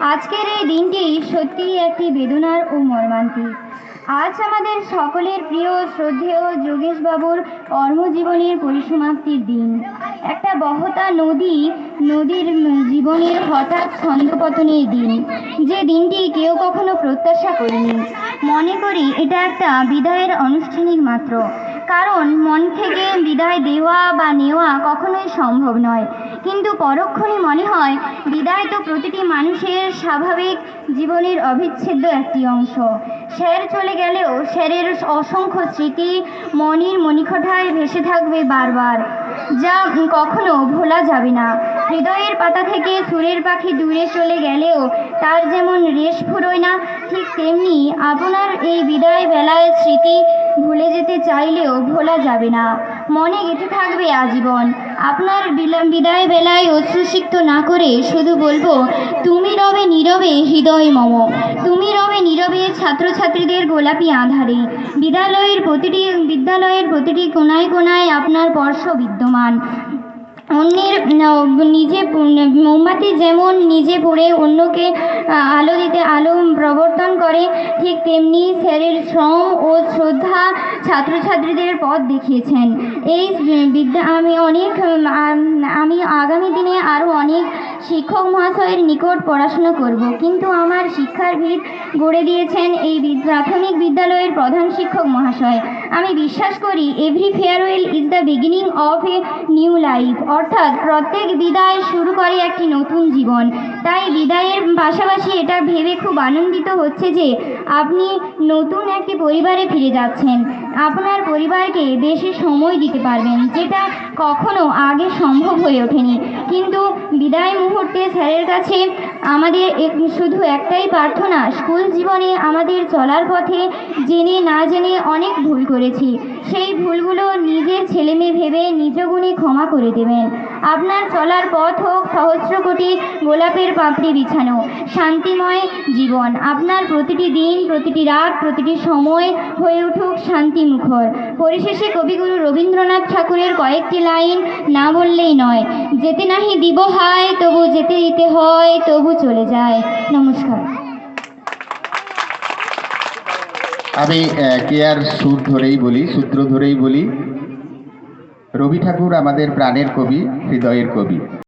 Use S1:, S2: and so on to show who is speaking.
S1: আজকের এই দিনটি সত্যিই একটি বেদনার ও মর্মান্তিক। আজ আমাদের সকলের প্রিয়, শ্রদ্ধেয় যোগেশবাবুর কর্মজীবনের পরিসমাপ্তির দিন। একটা বহতা নদী, নদীর জীবনের হঠাৎ ছন্দপতনের দিন। যে দিনটি কেউ কখনো প্রত্যাশা করেনি। মনে করি এটা একটা বিদায়ের আনুষ্ঠানিক মাত্র। কারণ মন থেকে বিদায় দেওয়া বা নেওয়া কখনোই সম্ভব নয়। কিন্তু পরক্ষণে মনে হয়, বিদায় তো প্রতিটি মানুষের স্বাভাবিক জীবনের অবিচ্ছেদ্য একটি অংশ। স্যার চলে গেলেও স্যারের অসংখ্য স্মৃতি মনির মণিকঠায় ভেসে থাকবে বারবার, যা কখনো ভোলা যাবে না। হৃদয়ের পাতা থেকে সুরের পাখি দূরে চলে গেলেও তার যেমন রেশ ফুরোয় না, ঠিক তেমনি আপনার এই বিদায় বেলায় স্মৃতি ভুলে যেতে চাইলেও ভোলা যাবে না। মনে গেঁথে থাকবে আজীবন। আপনার বিদায় বেলায় অশ্রুসিক্ত না করে শুধু বলব, তুমি রবে নীরবে হৃদয় মম। তুমি রবে নীরবে ছাত্রছাত্রীদের গোলাপি আধারে। বিদ্যালয়ের প্রতিটি বিদ্যালয়ের প্রতিটি কোনায় কোনায় আপনার স্পর্শ বিদ্যমান। অন্যের নিজে মোমবাতি যেমন নিজে পড়ে অন্যকে আলো দিতে, আলো প্রবর্তন করে, ঠিক তেমনি স্যারের শ্রম ও শ্রদ্ধা ছাত্রছাত্রীদের পথ দেখিয়েছেন। এই বিদ্যা, আমি অনেক আমি আগামী দিনে আরও অনেক শিক্ষক মহাশয়ের নিকট পড়াশোনা করব। কিন্তু আমার শিক্ষার ভিত গড়ে দিয়েছেন এই প্রাথমিক বিদ্যালয়ের প্রধান শিক্ষক মহাশয়। আমি বিশ্বাস করি every farewell is the beginning of a new life অর্থাৎ প্রত্যেক বিদায় শুরু করে একটি নতুন জীবন। তাই বিদায়ের পাশাপাশি এটা ভেবে খুব আনন্দিত হচ্ছে যে আপনি নতুন একটি পরিবারে ফিরে যাচ্ছেন। আপনার পরিবারকে বেশি সময় দিতে পারবেন, যেটা কখনো আগে সম্ভব হয়ে ওঠেনি। কিন্তু বিদায় মুহূর্তে স্যারের কাছে আমাদের শুধু একটাই প্রার্থনা, স্কুল জীবনে আমাদের চলার পথে জেনে না জেনে অনেক ভুল করেছি। সেই ভুলগুলো নিজের ছেলেমেয়ে ভেবে নিজ গুণে ক্ষমা করে দেবেন। আপনার চলার পথ হোক সহস্র কোটি গোলাপের পাপড়ি বিছানো, শান্তিময় জীবন। আপনার প্রতিটি দিন, প্রতিটি রাত, প্রতিটি সময় হয়ে উঠুক শান্তিমুখর। পরিশেষে কবিগুরু রবীন্দ্রনাথ ঠাকুরের কয়েকটি লাইন না বললেই নয়, যেতে নাহি দিব হায়, তবু যেতে দিতে হয়, তবু চলে যায়। নমস্কার।
S2: আমি কেয়ার সুর ধরেই বলি, সূত্র ধরেই বলি রবি ঠাকুর আমাদের প্রাণের কবি হৃদয়ের কবি।